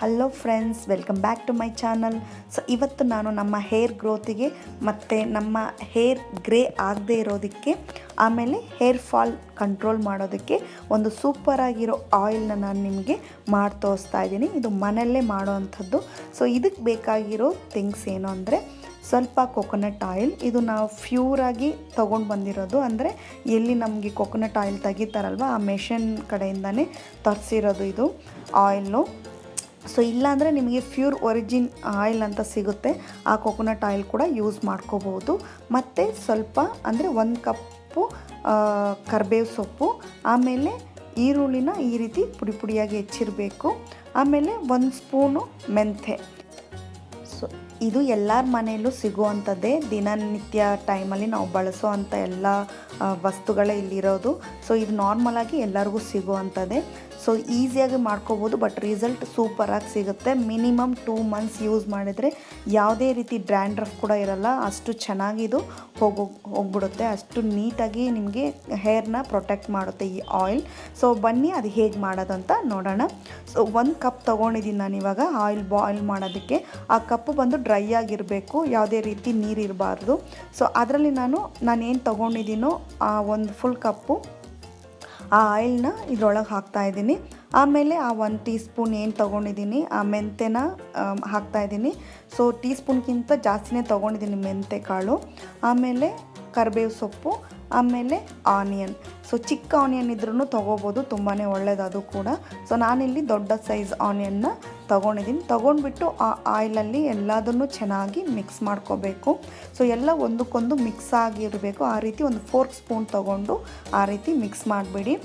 Hello friends welcome back to my channel so ಇವತ್ತು ನಾನು ನಮ್ಮ ಹೇರ್ ಗ್ರೋತಿಗೆ ಮತ್ತು ನಮ್ಮ ಹೇರ್ ಗ್ರೇ ಆಗದೇ ಇರೋದಕ್ಕೆ, ಆಮೇಲೆ ಹೇರ್ ಫಾಲ್ ಕಂಟ್ರೋಲ್ ಮಾಡೋದಕ್ಕೆ ಒಂದು ಸೂಪರಾಗಿರೋ ಆಯಿಲ್ನ ನಾನು ನಿಮಗೆ ಮಾಡಿ ತೋರಿಸ್ತಾ ಇದ್ದೀನಿ. ಇದು ಮನೆಯಲ್ಲೇ ಮಾಡೋವಂಥದ್ದು ಸೊ ಇದಕ್ಕೆ ಬೇಕಾಗಿರೋ ಥಿಂಗ್ಸ್ ಏನು ಅಂದರೆ, ಸ್ವಲ್ಪ ಕೊಕೊನಟ್ ಆಯಿಲ್ ಇದು ನಾವು ಫ್ಯೂರಾಗಿ ತೊಗೊಂಡು ಬಂದಿರೋದು ಅಂದರೆ, ಎಲ್ಲಿ ನಮಗೆ ಕೊಕೊನಟ್ ಆಯಿಲ್ ತೆಗಿತಾರಲ್ವ, ಆ ಮೆಷಿನ್ ಕಡೆಯಿಂದನೇ ತರಿಸಿರೋದು ಇದು ಆಯಿಲು ಸೊ ಇಲ್ಲಾಂದರೆ ನಿಮಗೆ ಫ್ಯೂರ್ ಒರಿಜಿನ್ ಆಯಿಲ್ ಅಂತ ಸಿಗುತ್ತೆ. ಆ ಕೊಕೊನಟ್ ಆಯಿಲ್ ಕೂಡ ಯೂಸ್ ಮಾಡ್ಕೋಬೋದು ಮತ್ತು ಸ್ವಲ್ಪ ಅಂದರೆ ಒಂದು ಕಪ್ಪು ಕರ್ಬೇವು ಸೊಪ್ಪು, ಆಮೇಲೆ ಈರುಳ್ಳಿನ ಈ ರೀತಿ ಪುಡಿ ಪುಡಿಯಾಗಿ ಹೆಚ್ಚಿರಬೇಕು. ಆಮೇಲೆ ಒಂದು ಸ್ಪೂನು ಮೆಂತೆ ಸೊ ಇದು ಎಲ್ಲರ ಮನೆಯಲ್ಲೂ ಸಿಗುವಂಥದ್ದೇ. ದಿನನಿತ್ಯ ಟೈಮಲ್ಲಿ ನಾವು ಬಳಸೋ ಅಂಥ ಎಲ್ಲ ವಸ್ತುಗಳೇ ಇಲ್ಲಿರೋದು. ಸೊ ಇದು ನಾರ್ಮಲಾಗಿ ಎಲ್ಲರಿಗೂ ಸಿಗುವಂಥದ್ದೇ. ಸೊ ಈಸಿಯಾಗಿ ಮಾಡ್ಕೋಬೋದು ಬಟ್ ರಿಸಲ್ಟ್ ಸೂಪರಾಗಿ ಸಿಗುತ್ತೆ. ಮಿನಿಮಮ್ ಟೂ ಮಂತ್ಸ್ ಯೂಸ್ ಮಾಡಿದರೆ ಯಾವುದೇ ರೀತಿ ಡ್ರ್ಯಾಂಡ್ರಫ್ ಕೂಡ ಇರಲ್ಲ, ಅಷ್ಟು ಚೆನ್ನಾಗಿ ಇದು ಹೋಗೋ, ಹೋಗ್ಬಿಡುತ್ತೆ. ಅಷ್ಟು ನೀಟಾಗಿ ನಿಮಗೆ ಹೇರ್ನ ಪ್ರೊಟೆಕ್ಟ್ ಮಾಡುತ್ತೆ ಈ ಆಯಿಲ್ ಸೊ ಬನ್ನಿ, ಅದು ಹೇಗೆ ಮಾಡೋದಂತ ನೋಡೋಣ. ಸೊ ಒಂದು ಕಪ್ ತೊಗೊಂಡಿದ್ದೀನಿ ನಾನು ಇವಾಗ ಆಯಿಲ್ ಬಾಯ್ಲ್ ಮಾಡೋದಕ್ಕೆ. ಆ ಕಪ್ಪು ಬಂದು ಡ್ರೈ ಆಗಿರಬೇಕು, ಯಾವುದೇ ರೀತಿ ನೀರು ಇರಬಾರ್ದು. ಸೊ ಅದರಲ್ಲಿ ನಾನು, ನಾನೇನು ತೊಗೊಂಡಿದ್ದೀನೋ, ಆ ಒಂದು ಫುಲ್ ಕಪ್ಪು ಆ ಆಯಿಲ್ನ ಇದ್ರೊಳಗೆ ಹಾಕ್ತಾ ಇದ್ದೀನಿ. ಆಮೇಲೆ ಆ ಒಂದು ಟೀ ಸ್ಪೂನ್ ಏನು ತೊಗೊಂಡಿದ್ದೀನಿ ಆ ಮೆಂತೆನ ಆಮ್, ಹಾಕ್ತಾ ಇದ್ದೀನಿ. ಸೊ ಟೀ ಸ್ಪೂನ್ಗಿಂತ ಜಾಸ್ತಿನೇ ತೊಗೊಂಡಿದ್ದೀನಿ ಮೆಂತೆ ಕಾಳು. ಆಮೇಲೆ ಕರಿಬೇವು ಸೊಪ್ಪು ಆಮೇಲೆ ಆನಿಯನ್. ಸೊ ಚಿಕ್ಕ ಆನಿಯನ್ ಇದ್ರೂ ತೊಗೋಬೋದು ತುಂಬಾ ಒಳ್ಳೇದು ಅದು ಕೂಡ. ಸೊ ನಾನಿಲ್ಲಿ ದೊಡ್ಡ ಸೈಜ್ ಆನಿಯನ್ನ ತೊಗೊಂಡಿದ್ದೀನಿ. ತೊಗೊಂಡ್ಬಿಟ್ಟು ಆ ಆಯಿಲಲ್ಲಿ ಎಲ್ಲದನ್ನು ಚೆನ್ನಾಗಿ ಮಿಕ್ಸ್ ಮಾಡ್ಕೋಬೇಕು. ಸೊ ಎಲ್ಲ ಒಂದಕ್ಕೊಂದು ಮಿಕ್ಸ್ ಆಗಿರಬೇಕು. ಆ ರೀತಿ ಒಂದು ಫೋರ್ಕ್ ಸ್ಪೂನ್ ತೊಗೊಂಡು ಆ ರೀತಿ ಮಿಕ್ಸ್ ಮಾಡಿಬಿಡಿ.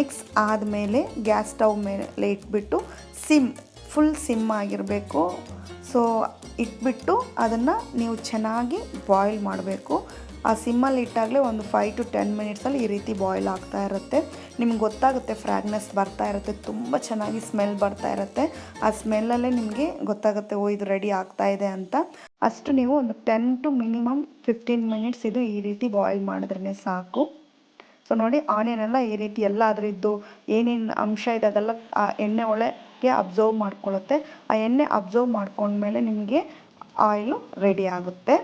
ಮಿಕ್ಸ್ ಆದಮೇಲೆ ಗ್ಯಾಸ್ ಸ್ಟವ್ ಮೇಲೆ ಇಟ್ಬಿಟ್ಟು ಸಿಮ್ ಫುಲ್ ಸಿಮ್ ಆಗಿರಬೇಕು. ಸೊ ಇಟ್ಬಿಟ್ಟು ಅದನ್ನು ನೀವು ಚೆನ್ನಾಗಿ ಬಾಯ್ಲ್ ಮಾಡಬೇಕು. ಆ ಸಿಮ್ಮಲ್ಲಿ ಇಟ್ಟಾಗಲೇ ಒಂದು ಫೈವ್ ಟು ಟೆನ್ ಮಿನಿಟ್ಸಲ್ಲಿ ಈ ರೀತಿ ಬಾಯ್ಲ್ ಆಗ್ತಾ ಇರುತ್ತೆ. ನಿಮ್ಗೆ ಗೊತ್ತಾಗುತ್ತೆ ಫ್ರ್ಯಾಗ್ನೆಸ್ ಬರ್ತಾ ಇರುತ್ತೆ, ತುಂಬ ಚೆನ್ನಾಗಿ ಸ್ಮೆಲ್ ಬರ್ತಾ ಇರುತ್ತೆ. ಆ ಸ್ಮೆಲ್ಲಲ್ಲೇ ನಿಮಗೆ ಗೊತ್ತಾಗುತ್ತೆ, ಓ, ಇದು ರೆಡಿ ಆಗ್ತಾ ಇದೆ ಅಂತ. ಅಷ್ಟು ನೀವು ಒಂದು ten to minimum fifteen minutes ಇದು ಈ ರೀತಿ ಬಾಯ್ಲ್ ಮಾಡಿದ್ರೇ ಸಾಕು. ಸೊ ನೋಡಿ ಆನಿಯನ್ ಎಲ್ಲ ಈ ರೀತಿ ಎಲ್ಲ ಅದರದ್ದು ಏನೇನು ಅಂಶ ಇದೆ ಅದೆಲ್ಲ, ಆ ಎಣ್ಣೆ ಒಳಗೆ ಅಬ್ಸರ್ವ್ ಮಾಡ್ಕೊಳ್ಳುತ್ತೆ. ಆ ಎಣ್ಣೆ ಅಬ್ಸರ್ವ್ ಮಾಡ್ಕೊಂಡ್ಮೇಲೆ ನಿಮಗೆ ಆಯಿಲು ರೆಡಿ ಆಗುತ್ತೆ.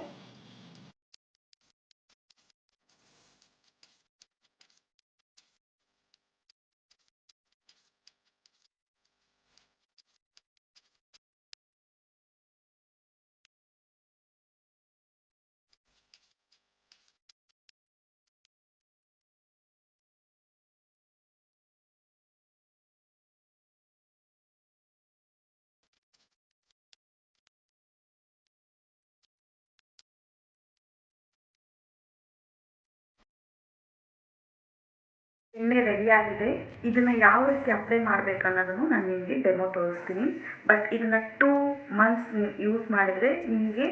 ಎಣ್ಣೆ ರೆಡಿ ಆಗಿದೆ. ಇದನ್ನ ಯಾವ ರೀತಿ ಅಪ್ಲೈ ಮಾಡ್ಬೇಕು ಅನ್ನೋದನ್ನು ನಾನು ನಿಮಗೆ ಡೆಮೋ ತೋರಿಸ್ತೀನಿ. ಬಟ್ ಇದನ್ನ ಟೂ ಮಂತ್ಸ್ ಯೂಸ್ ಮಾಡಿದ್ರೆ ನಿಮಗೆ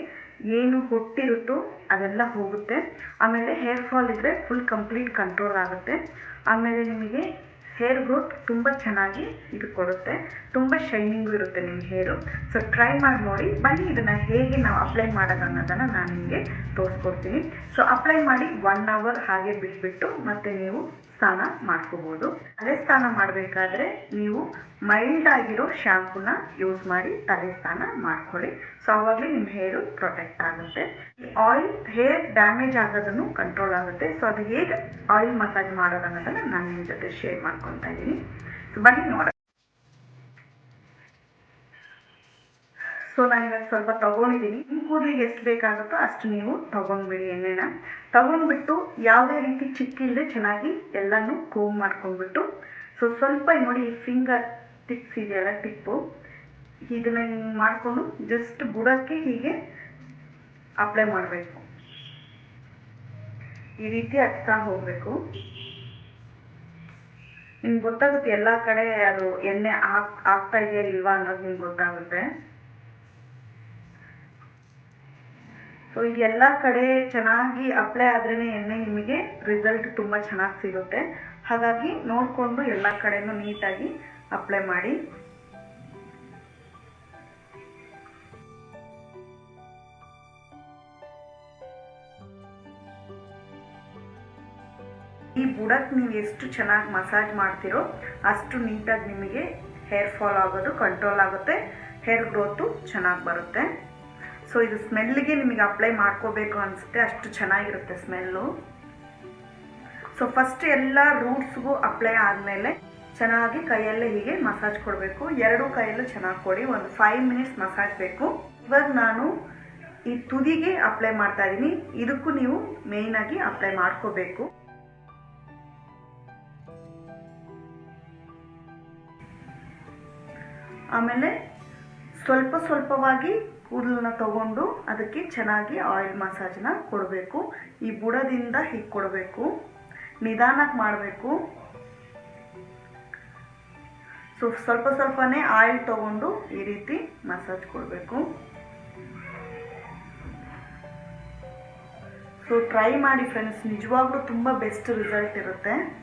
ಏನು ಹೊಟ್ಟಿರುತ್ತೋ ಅದೆಲ್ಲ ಹೋಗುತ್ತೆ. ಆಮೇಲೆ ಹೇರ್ ಫಾಲ್ ಇದ್ರೆ ಫುಲ್ ಕಂಪ್ಲೀಟ್ ಕಂಟ್ರೋಲ್ ಆಗುತ್ತೆ. ಆಮೇಲೆ ನಿಮಗೆ ಹೇರ್ ಗ್ರೋತ್ ತುಂಬ ಚೆನ್ನಾಗಿ ಇದು ಕೊಡುತ್ತೆ. ತುಂಬ ಶೈನಿಂಗು ಇರುತ್ತೆ ನಿಮ್ಮ ಹೇರು ಸೊ ಟ್ರೈ ಮಾಡಿ ನೋಡಿ. ಬನ್ನಿ ಇದನ್ನು ಹೇಗೆ ನಾವು ಅಪ್ಲೈ ಮಾಡೋದು ಅನ್ನೋದನ್ನು ನಾನು ನಿಮಗೆ ತೋರಿಸ್ಕೊಡ್ತೀನಿ ಸೊ ಅಪ್ಲೈ ಮಾಡಿ ಒನ್ ಅವರ್ ಹಾಗೆ ಬಿಟ್ಬಿಟ್ಟು ಮತ್ತೆ ನೀವು ಸ್ನಾನ ಮಾಡ್ಕೋಬೋದು. ತಲೆ ಸ್ನಾನ ಮಾಡಬೇಕಾದ್ರೆ ನೀವು ಮೈಲ್ಡ್ ಆಗಿರೋ ಶಾಂಪೂನ ಯೂಸ್ ಮಾಡಿ ತಲೆ ಸ್ನಾನ ಮಾಡ್ಕೊಳ್ಳಿ. ಸೊ ಅವಾಗಲೇ ನಿಮ್ಮ ಹೇರು ಪ್ರೊಟೆಕ್ಟ್ ಆಗುತ್ತೆ. ಆಯಿಲ್ ಹೇರ್ ಡ್ಯಾಮೇಜ್ ಆಗೋದನ್ನು ಕಂಟ್ರೋಲ್ ಆಗುತ್ತೆ. ಸೊ ಅದು ಹೇಗೆ ಆಯಿಲ್ ಮಸಾಜ್ ಮಾಡೋದು ಅನ್ನೋದನ್ನು ನಾನು ನಿಮ್ಮ ಜೊತೆ ಶೇರ್ ಮಾಡ್ಕೊತಾ ಇದ್ದೀನಿ. ಸೊ ಬನ್ನಿ ನೋಡ ಸೊ ನಾನು ಇವಾಗ ಸ್ವಲ್ಪ ತಗೊಂಡಿದ್ದೀನಿ ನಿಮ್ಮ ಕೂದಲಿಗೆ ಎಷ್ಟು ಬೇಕಾಗುತ್ತೋ ಅಷ್ಟು ನೀವು ತೊಗೊಂಡ್ಬಿಡಿ ಎಣ್ಣೆನ. ತೊಗೊಂಡ್ಬಿಟ್ಟು ಯಾವುದೇ ರೀತಿ ಚಿಕ್ಕಿಲ್ಲದೆ ಚೆನ್ನಾಗಿ ಎಲ್ಲನೂ ಕೂಮ್ ಮಾಡ್ಕೊಂಡ್ಬಿಟ್ಟು. ಸೊ, ಸ್ವಲ್ಪ ನೋಡಿ ಫಿಂಗರ್ ಟಿಪ್ಸ್ ಇದೆಯಲ್ಲ, ಟಿಪ್ಪು. ಇದನ್ನ ಹಿಂಗೆ ಮಾಡಿಕೊಂಡು ಜಸ್ಟ್ ಬುಡಕ್ಕೆ ಹೀಗೆ ಅಪ್ಲೈ ಮಾಡಬೇಕು. ಈ ರೀತಿ ಹಚ್ತಾ ಹೋಗಬೇಕು. ನಿಮ್ಗೆ ಗೊತ್ತಾಗುತ್ತೆ ಎಲ್ಲ ಕಡೆ ಅದು ಎಣ್ಣೆ ಹಾಕ್ ಹಾಕ್ತಾ ಇದೆಯಾ ಇಲ್ವಾ ಅನ್ನೋದು ನಿಮ್ಗೆ ಗೊತ್ತಾಗುತ್ತೆ. ಸೊ ಎಲ್ಲ ಕಡೆ ಚೆನ್ನಾಗಿ ಅಪ್ಲೈ ಆದ್ರೇ ಎಣ್ಣೆ ನಿಮಗೆ ರಿಸಲ್ಟ್ ತುಂಬ ಚೆನ್ನಾಗಿ ಸಿಗುತ್ತೆ. ಹಾಗಾಗಿ ನೋಡಿಕೊಂಡು ಎಲ್ಲ ಕಡೆನೂ ನೀಟಾಗಿ ಅಪ್ಲೈ ಮಾಡಿ. ಈ ಬುಡಕ್ಕೆ ನೀವು ಎಷ್ಟು ಚೆನ್ನಾಗಿ ಮಸಾಜ್ ಮಾಡ್ತೀರೋ ಅಷ್ಟು ನೀಟಾಗಿ ನಿಮಗೆ ಹೇರ್ ಫಾಲ್ ಆಗೋದು ಕಂಟ್ರೋಲ್ ಆಗುತ್ತೆ. ಹೇರ್ ಗ್ರೋತು ಚೆನ್ನಾಗಿ ಬರುತ್ತೆ. ಸೊ ಇದು ಸ್ಮೆಲ್ಗೆ ನಿಮಗೆ ಅಪ್ಲೈ ಮಾಡ್ಕೋಬೇಕು ಅನಿಸುತ್ತೆ. ಅಷ್ಟು ಚೆನ್ನಾಗಿರುತ್ತೆ ಸ್ಮೆಲ್ಲು ಸೊ ಫಸ್ಟ್ ಎಲ್ಲ ರೂಟ್ಸ್ಗೂ ಅಪ್ಲೈ ಆದಮೇಲೆ ಚೆನ್ನಾಗಿ ಕೈಯಲ್ಲೇ ಹೀಗೆ ಮಸಾಜ್ ಕೊಡಬೇಕು. ಎರಡು ಕೈಯಲ್ಲೂ ಚೆನ್ನಾಗಿ ಕೊಡಿ. ಒಂದು ಫೈವ್ ಮಿನಿಟ್ಸ್ ಮಸಾಜ್ ಬೇಕು. ಇವಾಗ ನಾನು ಈ ತುದಿಗೆ ಅಪ್ಲೈ ಮಾಡ್ತಾ ಇದ್ದೀನಿ. ಇದಕ್ಕೂ ನೀವು ಮೇಯ್ನಾಗಿ ಅಪ್ಲೈ ಮಾಡ್ಕೋಬೇಕು. ಆಮೇಲೆ ಸ್ವಲ್ಪ ಸ್ವಲ್ಪವಾಗಿ ಕೂದಲನ್ನ ತಗೊಂಡು ಅದಕ್ಕೆ ಚೆನ್ನಾಗಿ ಆಯಿಲ್ ಮಸಾಜನ್ನ ಕೊಡಬೇಕು. ಈ ಬುಡದಿಂದ ಹೀಗೆ ಕೊಡಬೇಕು. ನಿಧಾನಕ್ಕೆ ಮಾಡಬೇಕು. ಸೊ, ಸ್ವಲ್ಪ ಸ್ವಲ್ಪನೇ ಆಯಿಲ್ ತಗೊಂಡು ಈ ರೀತಿ ಮಸಾಜ್ ಕೊಡಬೇಕು. ಸೊ ಟ್ರೈ ಮಾಡಿ ಫ್ರೆಂಡ್ಸ್ ನಿಜವಾಗ್ಲೂ ತುಂಬ ಬೆಸ್ಟ್ ರಿಸಲ್ಟ್ ಇರುತ್ತೆ.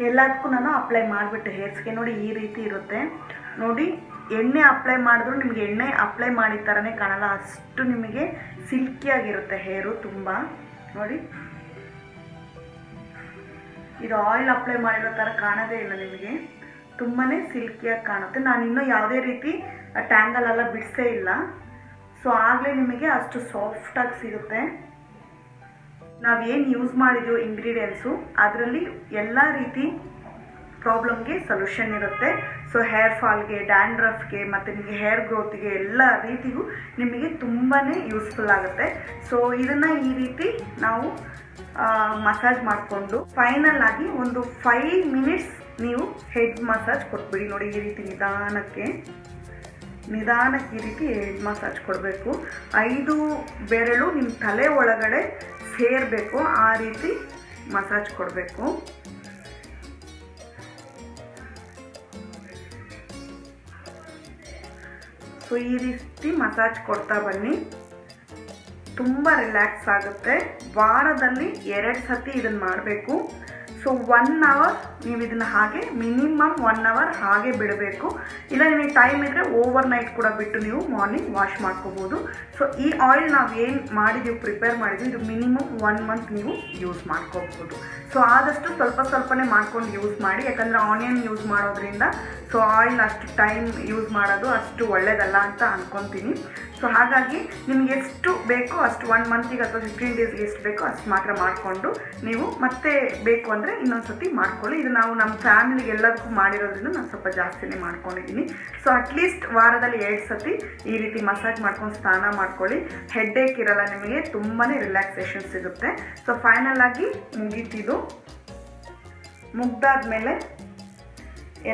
ಎಲ್ಲದಕ್ಕೂ ನಾನು ಅಪ್ಲೈ ಮಾಡಿಬಿಟ್ಟೆ ಹೇರ್ಸ್ಗೆ ನೋಡಿ ಈ ರೀತಿ ಇರುತ್ತೆ. ನೋಡಿ ಎಣ್ಣೆ ಅಪ್ಲೈ ಮಾಡಿದ್ರು ನಿಮಗೆ ಎಣ್ಣೆ ಅಪ್ಲೈ ಮಾಡಿದ ಥರನೇ ಕಾಣಲ್ಲ. ಅಷ್ಟು ನಿಮಗೆ ಸಿಲ್ಕಿಯಾಗಿರುತ್ತೆ ಹೇರು ತುಂಬ. ನೋಡಿ. ಇದು ಆಯಿಲ್ ಅಪ್ಲೈ ಮಾಡಿರೋ ಥರ ಕಾಣೋದೇ ಇಲ್ಲ ನಿಮಗೆ. ತುಂಬಾ ಸಿಲ್ಕಿಯಾಗಿ ಕಾಣುತ್ತೆ. ನಾನು ಇನ್ನೂ ಯಾವುದೇ ರೀತಿ ಟ್ಯಾಂಗಲ್ ಎಲ್ಲ ಬಿಡಿಸೇ ಇಲ್ಲ. ಸೊ ಆಗಲೇ ನಿಮಗೆ ಅಷ್ಟು ಸಾಫ್ಟಾಗಿ ಸಿಗುತ್ತೆ. ನಾವೇನು ಯೂಸ್ ಮಾಡಿದ್ಯೋ ಇಂಗ್ರೀಡಿಯೆಂಟ್ಸು ಅದರಲ್ಲಿ ಎಲ್ಲ ರೀತಿ ಪ್ರಾಬ್ಲಮ್ಗೆ ಸೊಲ್ಯೂಷನ್ ಇರುತ್ತೆ. ಸೊ ಹೇರ್ ಫಾಲ್ಗೆ ಡ್ಯಾಂಡ್ರಫ್ಗೆ ಮತ್ತು ನಿಮಗೆ ಹೇರ್ ಗ್ರೋತಿಗೆ ಎಲ್ಲ ರೀತಿಗೂ ನಿಮಗೆ ತುಂಬಾ ಯೂಸ್ಫುಲ್ ಆಗುತ್ತೆ. ಸೊ ಇದನ್ನು ಈ ರೀತಿ ನಾವು ಮಸಾಜ್ ಮಾಡಿಕೊಂಡು ಫೈನಲ್ ಆಗಿ ಒಂದು ಫೈವ್ ಮಿನಿಟ್ಸ್ ನೀವು ಹೆಡ್ ಮಸಾಜ್ ಕೊಟ್ಬಿಡಿ ನೋಡಿ ಈ ರೀತಿ ನಿಧಾನಕ್ಕೆ. ನಿಧಾನಕ್ಕೆ ಈ ರೀತಿ ಹೆಡ್ ಮಸಾಜ್ ಕೊಡಬೇಕು. ಐದು ಬೆರಳು ನಿಮ್ಮ ತಲೆ ಒಳಗಡೆ ಸೇರಬೇಕು, ಆ ರೀತಿ ಮಸಾಜ್ ಕೊಡಬೇಕು. ಸೊ ಈ ರೀತಿ ಮಸಾಜ್ ಕೊಡ್ತಾ ಬನ್ನಿ. ತುಂಬ ರಿಲ್ಯಾಕ್ಸ್ ಆಗುತ್ತೆ. ವಾರದಲ್ಲಿ ಎರಡು ಸತಿ ಇದನ್ನು ಮಾಡಬೇಕು. ಸೊ ಒನ್ ಅವರ್ ನೀವು ಇದನ್ನು ಹಾಗೆ ಮಿನಿಮಮ್ ಒನ್ ಅವರ್ ಹಾಗೆ ಬಿಡಬೇಕು. ಇಲ್ಲ, ನಿಮಗೆ ಟೈಮ್ ಇದ್ದರೆ ಓವರ್ ನೈಟ್ ಕೂಡ ಬಿಟ್ಟು ನೀವು ಮಾರ್ನಿಂಗ್ ವಾಶ್ ಮಾಡ್ಕೋಬೋದು. ಸೊ ಈ ಆಯಿಲ್ ನಾವು ಏನು ಮಾಡಿದ್ದೀವಿ ಪ್ರಿಪೇರ್ ಮಾಡಿದ್ವಿ, ಇದು ಮಿನಿಮಮ್ ಒನ್ ಮಂತ್ ನೀವು ಯೂಸ್ ಮಾಡ್ಕೋಬೋದು. ಸೊ ಆದಷ್ಟು ಸ್ವಲ್ಪ ಸ್ವಲ್ಪನೇ ಮಾಡ್ಕೊಂಡು ಯೂಸ್ ಮಾಡಿ, ಯಾಕಂದರೆ ಆನಿಯನ್ ಯೂಸ್ ಮಾಡೋದ್ರಿಂದ ಸೊ ಆಯಿಲ್ ಅಷ್ಟು ಟೈಮ್ ಯೂಸ್ ಮಾಡೋದು ಅಷ್ಟು ಒಳ್ಳೆಯದಲ್ಲ ಅಂತ ಅಂದ್ಕೊತೀನಿ ಸೊ ಹಾಗಾಗಿ ನಿಮ್ಗೆ ಎಷ್ಟು ಬೇಕೋ ಅಷ್ಟು ಒನ್ ಮಂತಿಗೆ ಅಥವಾ ಫಿಫ್ಟೀನ್ ಡೇಸ್ಗೆ ಎಷ್ಟು ಬೇಕೋ ಅಷ್ಟು ಮಾತ್ರ ಮಾಡಿಕೊಂಡು ನೀವು ಮತ್ತೆ ಬೇಕು ಅಂದರೆ ಇನ್ನೊಂದು ಸತಿ ಮಾಡ್ಕೊಳ್ಳಿ. ಇದು ನಾವು ನಮ್ಮ ಫ್ಯಾಮಿಲಿಗೆ ಎಲ್ಲದಕ್ಕೂ ಮಾಡಿರೋದ್ರಿಂದ ನಾನು ಸ್ವಲ್ಪ ಜಾಸ್ತಿನೇ ಮಾಡ್ಕೊಂಡಿದ್ದೀನಿ. ಸೊ ಅಟ್ಲೀಸ್ಟ್ ವಾರದಲ್ಲಿ ಎರಡು ಸತಿ ಈ ರೀತಿ ಮಸಾಜ್ ಮಾಡ್ಕೊಂಡು ಸ್ನಾನ ಮಾಡ್ಕೊಳ್ಳಿ. ಹೆಡ್ ಏಕ್ ಇರಲ್ಲ ನಿಮಗೆ ತುಂಬಾ ರಿಲ್ಯಾಕ್ಸೇಷನ್ ಸಿಗುತ್ತೆ. ಸೊ ಫೈನಲ್ ಆಗಿ ಮುಗೀತಿದು. ಮುಗ್ದಾದ್ಮೇಲೆ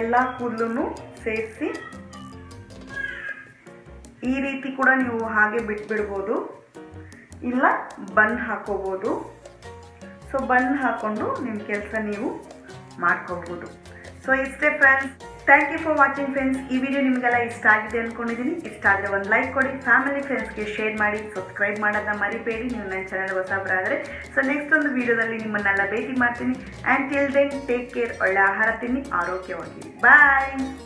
ಎಲ್ಲ ಕೂದಲು ಸೇರಿಸಿ ಈ ರೀತಿ ಕೂಡ ನೀವು ಹಾಗೆ ಬಿಟ್ಬಿಡ್ಬೋದು. ಇಲ್ಲ, ಬನ್ ಹಾಕೋಬೋದು. ಸೊ ಬನ್ ಹಾಕ್ಕೊಂಡು ನಿಮ್ಮ ಕೆಲಸ ನೀವು ಮಾಡ್ಕೋಬೋದು. ಸೊ ಇಷ್ಟೇ friends thank you for watching friends ಈ ವಿಡಿಯೋ ನಿಮಗೆಲ್ಲ ಇಷ್ಟ ಆಗಿದೆ ಅಂದ್ಕೊಂಡಿದ್ದೀನಿ ಇಷ್ಟ ಆದರೆ ಒಂದು ಲೈಕ್ ಕೊಡಿ. ಫ್ಯಾಮಿಲಿ ಫ್ರೆಂಡ್ಸ್ಗೆ ಶೇರ್ ಮಾಡಿ ಸಬ್ಸ್ಕ್ರೈಬ್ ಮಾಡೋದನ್ನ ಮರಿಬೇಡಿ. ನೀವು ನನ್ನ ಚಾನಲ್ ಹೊಸಬರಾದರೆ. ಸೊ ನೆಕ್ಸ್ಟ್ ಒಂದು ವಿಡಿಯೋದಲ್ಲಿ ನಿಮ್ಮನ್ನೆಲ್ಲ ಭೇಟಿ ಮಾಡ್ತೀನಿ. And till then take care ಒಳ್ಳೆ ಆಹಾರ ತಿನ್ನಿ. ಆರೋಗ್ಯವಾಗಿರಿ. ಬಾಯ್